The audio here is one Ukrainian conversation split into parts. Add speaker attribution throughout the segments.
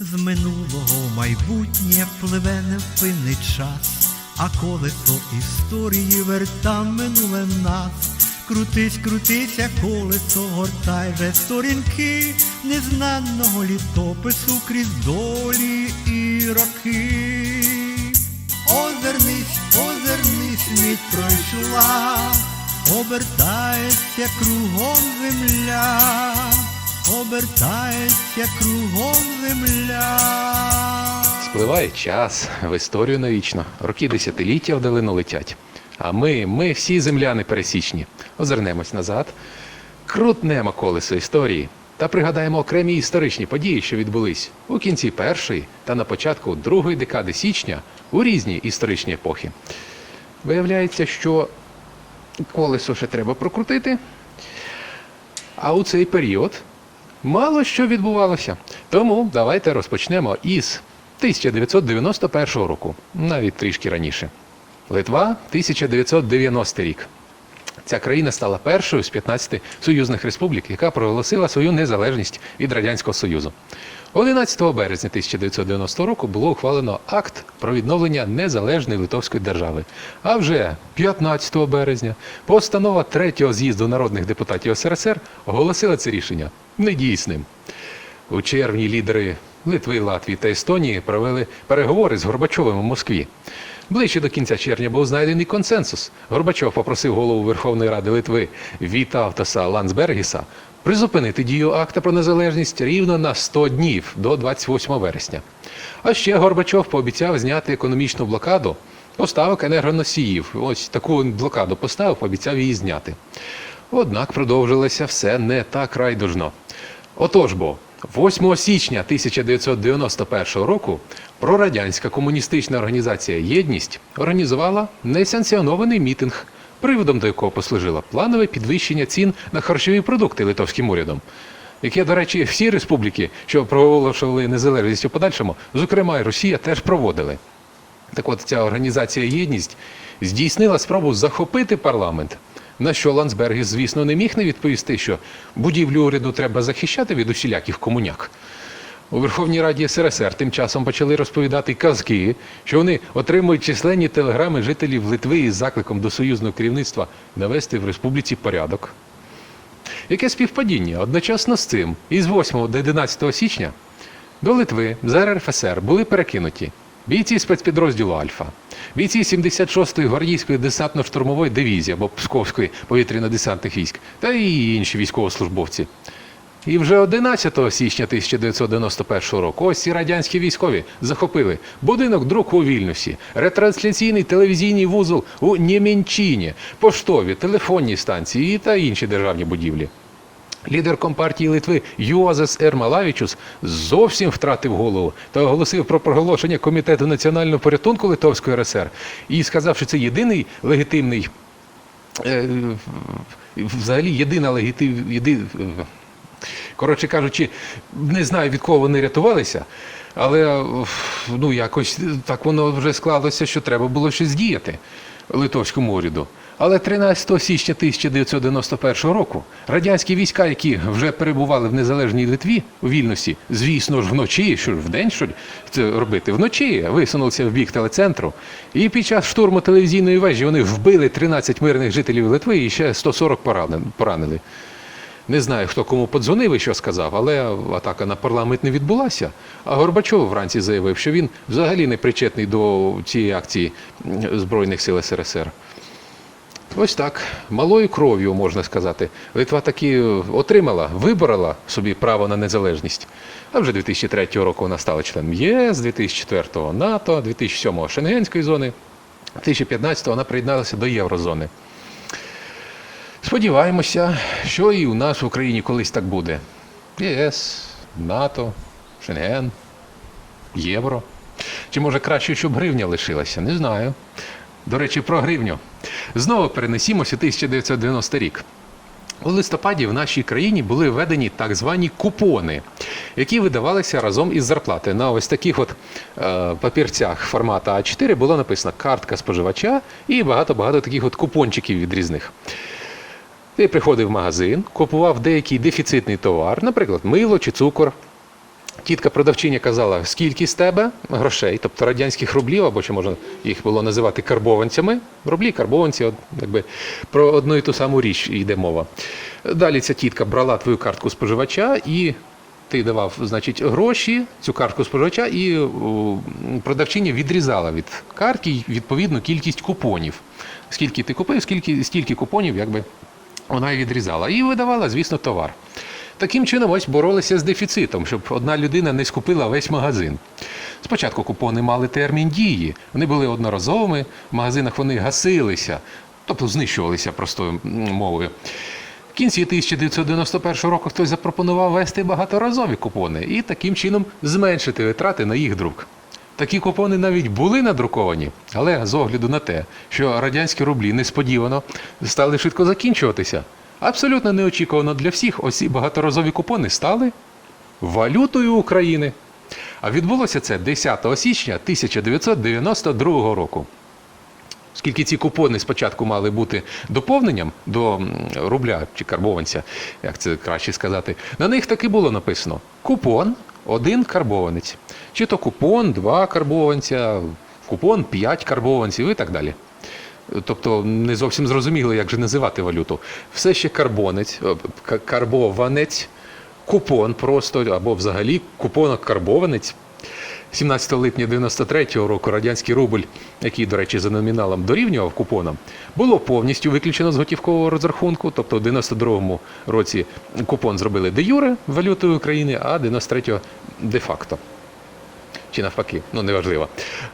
Speaker 1: З минулого майбутнє пливе невпинний час, а колесо історії верта минуле нас. Крутись, крутися, колесо, гортай же сторінки незнаного літопису крізь долі і роки. Озирнись, озирнись, мить пройшла, обертається кругом земля, обертається кругом земля.
Speaker 2: Спливає час в історію навічно. Роки десятиліття вдалину летять. А ми, ми всі земляни пересічні. Озирнемось назад, крутнемо колесо історії та пригадаємо окремі історичні події, що відбулись у кінці першої та на початку другої декади січня у різні історичні епохи. Виявляється, що колесо ще треба прокрутити, а у цей період мало що відбувалося. Тому давайте розпочнемо із 1991 року, навіть трішки раніше. Литва 1990 рік. Ця країна стала першою з 15 союзних республік, яка проголосила свою незалежність від Радянського Союзу. 11 березня 1990 року було ухвалено акт про відновлення незалежної Литовської держави. А вже 15 березня постанова третього з'їзду народних депутатів СРСР оголосила це рішення недійсним. У червні лідери Литви, Латвії та Естонії провели переговори з Горбачовим у Москві. Ближче до кінця червня був знайдений консенсус. Горбачов попросив голову Верховної Ради Литви Віта Автоса Ландсбергіса призупинити дію акта про незалежність рівно на 100 днів до 28 вересня. А ще Горбачов пообіцяв зняти економічну блокаду поставок енергоносіїв. Ось таку блокаду поставив, пообіцяв її зняти. Однак продовжилося все не так райдужно. Отож бо, 8 січня 1991 року прорадянська комуністична організація Єдність організувала несанкціонований мітинг, приводом до якого послужило планове підвищення цін на харчові продукти литовським урядом. Яке, до речі, всі республіки, що проголошували незалежність у подальшому, зокрема і Росія, теж проводили. Так от ця організація Єдність здійснила спробу захопити парламент. На що Ландсбергіс, звісно, не міг не відповісти, що будівлю уряду треба захищати від усіляких комуняк. У Верховній Раді СРСР тим часом почали розповідати казки, що вони отримують численні телеграми жителів Литви із закликом до союзного керівництва навести в республіці порядок. Яке співпадіння? Одночасно з цим, із 8 до 11 січня до Литви з РРФСР були перекинуті бійці спецпідрозділу Альфа, бійці 76-ї гвардійської десантно-штурмової дивізії або Псковської повітряно-десантних військ та і інші військовослужбовці. І вже 11 січня 1991 року ось ці радянські військові захопили будинок друку у Вільнюсі, ретрансляційний телевізійний вузол у Нємінчині, поштові, телефонні станції та інші державні будівлі. Лідер компартії Литви Юазес Ермалавічус зовсім втратив голову та оголосив про проголошення комітету національного порятунку Литовської РСР і сказав, що це єдиний легітимний, е, взагалі єдина легітим, коротше кажучи, не знаю від кого вони рятувалися, але ну якось так воно вже склалося, що треба було щось діяти литовському уряду. Але 13 січня 1991 року радянські війська, які вже перебували в незалежній Литві у вільності, звісно ж, вночі, що ж вдень що це робити, вночі висунулися в бік телецентру. І під час штурму телевізійної вежі вони вбили 13 мирних жителів Литви і ще 140 поранили. Не знаю, хто кому подзвонив і що сказав, але атака на парламент не відбулася. А Горбачов вранці заявив, що він взагалі не причетний до цієї акції Збройних сил СРСР. Ось так, малою кров'ю, можна сказати. Литва таки отримала, виборола собі право на незалежність. А вже 2003 року вона стала членом ЄС, 2004-го НАТО, 2007-го Шенгенської зони, 2015-го вона приєдналася до Єврозони. Сподіваємося, що і у нас в Україні колись так буде. ЄС, НАТО, Шенген, Євро. Чи може краще, щоб гривня лишилася? Не знаю. До речі, про гривню. Знову перенесімося 1990 рік. У листопаді в нашій країні були введені так звані купони, які видавалися разом із зарплати. На ось таких от е, папірцях формату А4 було написано картка споживача і багато-багато таких от купончиків від різних. Ти приходив в магазин, купував деякий дефіцитний товар, наприклад, мило чи цукор. Тітка продавчиня казала, скільки з тебе грошей, тобто радянських рублів, або ще можна їх було називати карбованцями. Рублі, карбованці, от, якби про одну і ту саму річ йде мова. Далі ця тітка брала твою картку споживача і ти давав, значить, гроші, цю картку споживача, і о, продавчиня відрізала від картки відповідну кількість купонів. Скільки ти купив, скільки, стільки купонів, якби вона і відрізала. І видавала, звісно, товар. Таким чином, ось боролися з дефіцитом, щоб одна людина не скупила весь магазин. Спочатку купони мали термін дії, вони були одноразовими, в магазинах вони гасилися, тобто знищувалися простою мовою. В кінці 1991 року хтось запропонував ввести багаторазові купони і таким чином зменшити витрати на їх друк. Такі купони навіть були надруковані, але з огляду на те, що радянські рублі несподівано стали швидко закінчуватися, абсолютно неочікувано для всіх оці багаторазові купони стали валютою України. А відбулося це 10 січня 1992 року. Оскільки ці купони спочатку мали бути доповненням до рубля чи карбованця, як це краще сказати, на них таки було написано купон один карбованець, чи то купон два карбованця, купон п'ять карбованців і так далі. Тобто не зовсім зрозуміло, як же називати валюту. Все ще карбонець, е, карбованець, купон просто, або взагалі купонок карбованець. 17 липня 93-го року радянський рубль, який, до речі, за номіналом дорівнював купонам, було повністю виключено з готівкового розрахунку. Тобто в 92-му році купон зробили де юре валютою України, а 93-го де-факто. Чи навпаки, ну неважливо.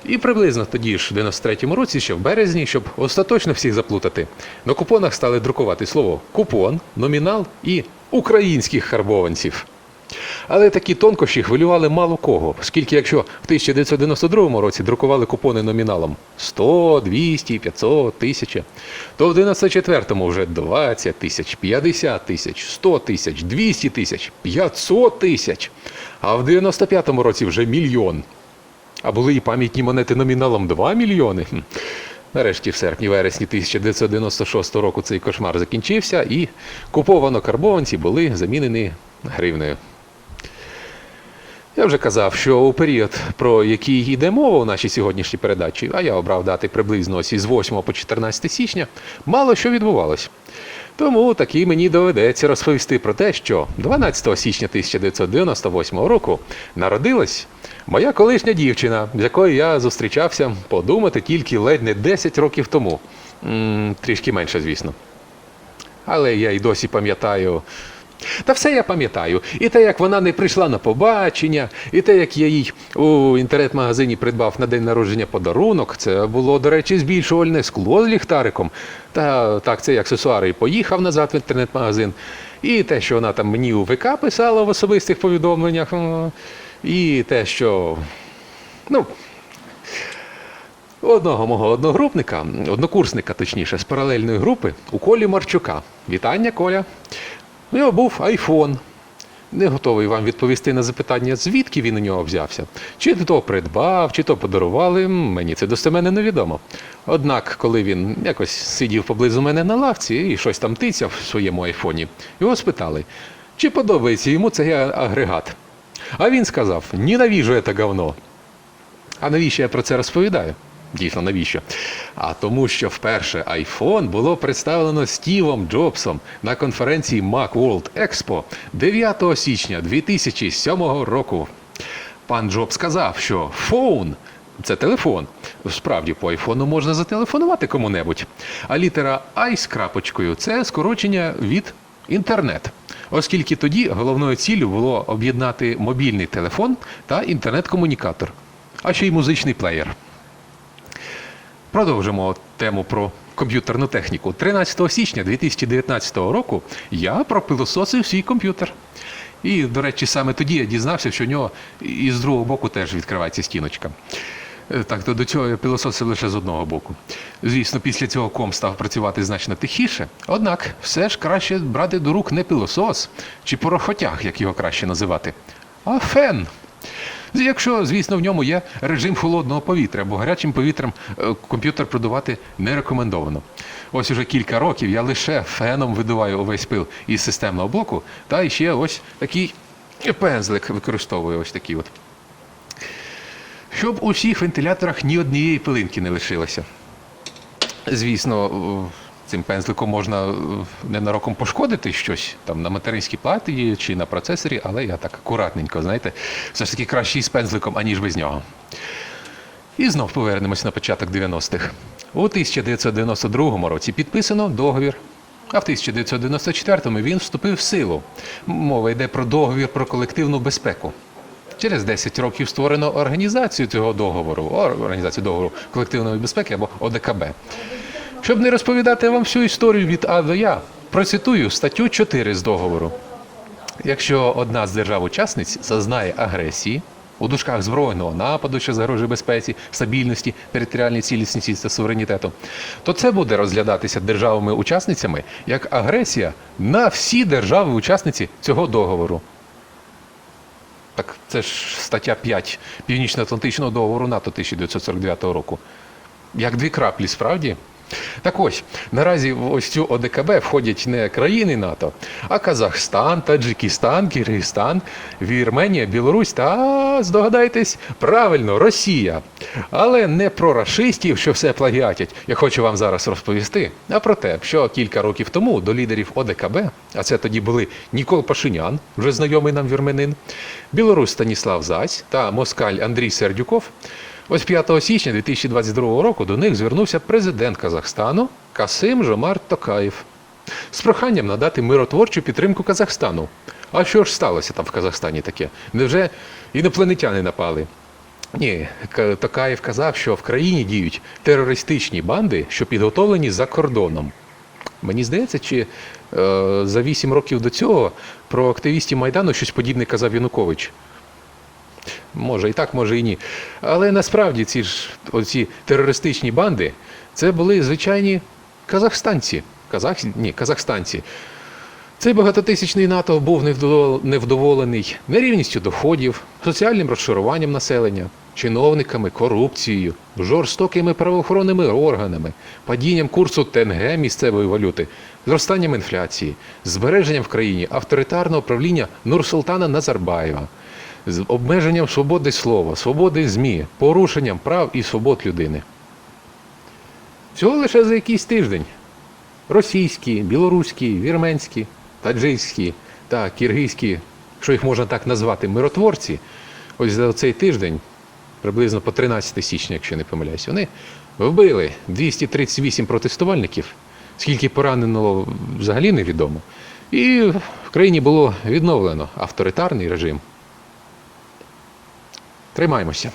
Speaker 2: І приблизно тоді ж, в 93-му році, ще в березні, щоб остаточно всіх заплутати, на купонах стали друкувати слово купон, номінал і українських карбованців. Але такі тонкощі хвилювали мало кого, оскільки якщо в 1992 році друкували купони номіналом 100, 200, 500, 1000, то в 94-му вже 20 тисяч, 50 тисяч, 100 тисяч, 200 тисяч, 500 тисяч, а в 95-му році вже мільйон. А були і пам'ятні монети номіналом 2 мільйони. Нарешті в серпні-вересні 1996 року цей кошмар закінчився, і куповано карбованці були замінені гривнею. Я вже казав, що у період, про який йде мова у нашій сьогоднішній передачі, а я обрав дати приблизно ось із 8 по 14 січня, мало що відбувалось. Тому таки мені доведеться розповісти про те, що 12 січня 1998 року народилась моя колишня дівчина, з якою я зустрічався подумати тільки ледь не 10 років тому. М, трішки менше, звісно. Але я й досі пам'ятаю. Та все я пам'ятаю. І те, як вона не прийшла на побачення, і те, як я їй у інтернет-магазині придбав на день народження подарунок. Це було, до речі, збільшувальне скло з ліхтариком. Та так, це аксесуари і поїхав назад в інтернет-магазин. І те, що вона там мені у ВК писала в особистих повідомленнях. І те, що. Ну, Одного мого одногрупника, однокурсника, точніше, з паралельної групи, у Колі Марчука. Вітання, Коля. У нього був айфон. Не готовий вам відповісти на запитання, звідки він у нього взявся. Чи то придбав, чи то подарували, мені це достеменно невідомо. Однак, коли він якось сидів поблизу мене на лавці і щось там тицяв в своєму айфоні, його спитали, чи подобається йому цей агрегат. А він сказав: ненавіжу це говно. А навіщо я про це розповідаю? Дійсно, навіщо? А тому, що вперше iPhone було представлено Стівом Джобсом на конференції Mac World Expo 9 січня 2007 року. Пан Джобс сказав, що фоун це телефон. Справді, по айфону можна зателефонувати кому-небудь. А літера I з крапочкою це скорочення від інтернет. Оскільки тоді головною ціллю було об'єднати мобільний телефон та інтернет-комунікатор, а ще й музичний плеєр. Продовжимо тему про комп'ютерну техніку. 13 січня 2019 року я пропилососив свій комп'ютер. І, до речі, саме тоді я дізнався, що у нього і з другого боку теж відкривається стіночка. Е, Так, то до цього я пилососив лише з одного боку. Звісно, після цього ком став працювати значно тихіше, однак все ж краще брати до рук не пилосос чи порохотяг, як його краще називати, а фен. Якщо, звісно, в ньому є режим холодного повітря, бо гарячим повітрям е, комп'ютер продувати не рекомендовано. Ось уже кілька років я лише феном видуваю увесь пил із системного блоку, та ще ось такий Пензлик використовую ось такий от. Щоб у всіх вентиляторах ні однієї пилинки не лишилося. Звісно, цим пензликом можна е, ненароком пошкодити щось там на материнській платі чи на процесорі, але я так акуратненько, знаєте, все ж таки краще із пензликом, аніж без нього. І знов повернемось на початок 90-х. У 1992 році підписано договір, а в 1994-му він вступив в силу. Мова йде про договір про колективну безпеку. Через 10 років створено організацію цього договору, організацію договору колективної безпеки або ОДКБ. Щоб не розповідати вам всю історію від А до Я, процитую статтю 4 з договору. Якщо одна з держав-учасниць зазнає агресії у дужках збройного нападу, що загрожує безпеці, стабільності, територіальній цілісності та суверенітету, то це буде розглядатися державами-учасницями як агресія на всі держави-учасниці цього договору. Так це ж стаття 5 Північно-Атлантичного договору НАТО 1949 року. Як дві краплі, справді? Так ось, наразі в ось цю ОДКБ входять не країни НАТО, а Казахстан, Таджикистан, Киргизстан, Вірменія, Білорусь та, здогадайтесь, правильно, Росія. Але не про рашистів, що все плагіатять, я хочу вам зараз розповісти, а про те, що кілька років тому до лідерів ОДКБ, а це тоді були Нікол Пашинян, вже знайомий нам вірменин, білорус Станіслав Зась та москаль Андрій Сердюков, Ось 5 січня 2022 року до них звернувся президент Казахстану Касим Жомарт Токаєв з проханням надати миротворчу підтримку Казахстану. А що ж сталося там в Казахстані таке? Невже інопланетяни напали? Ні, Токаєв казав, що в країні діють терористичні банди, що підготовлені за кордоном. Мені здається, чи е, за 8 років до цього про активістів Майдану щось подібне казав Янукович. Може і так, може і ні. Але насправді ці ж оці терористичні банди це були звичайні казахстанці. Казах... Ні, казахстанці. Цей багатотисячний НАТО був невдоволений нерівністю доходів, соціальним розшаруванням населення, чиновниками, корупцією, жорстокими правоохоронними органами, падінням курсу ТНГ місцевої валюти, зростанням інфляції, збереженням в країні авторитарного правління Нурсултана Назарбаєва, з обмеженням свободи слова, свободи ЗМІ, порушенням прав і свобод людини. Всього лише за якийсь тиждень російські, білоруські, вірменські, таджикські та киргизькі, що їх можна так назвати, миротворці, ось за цей тиждень, приблизно по 13 січня, якщо не помиляюсь, вони вбили 238 протестувальників, скільки поранено взагалі невідомо. І в країні було відновлено авторитарний режим. Тримаємося.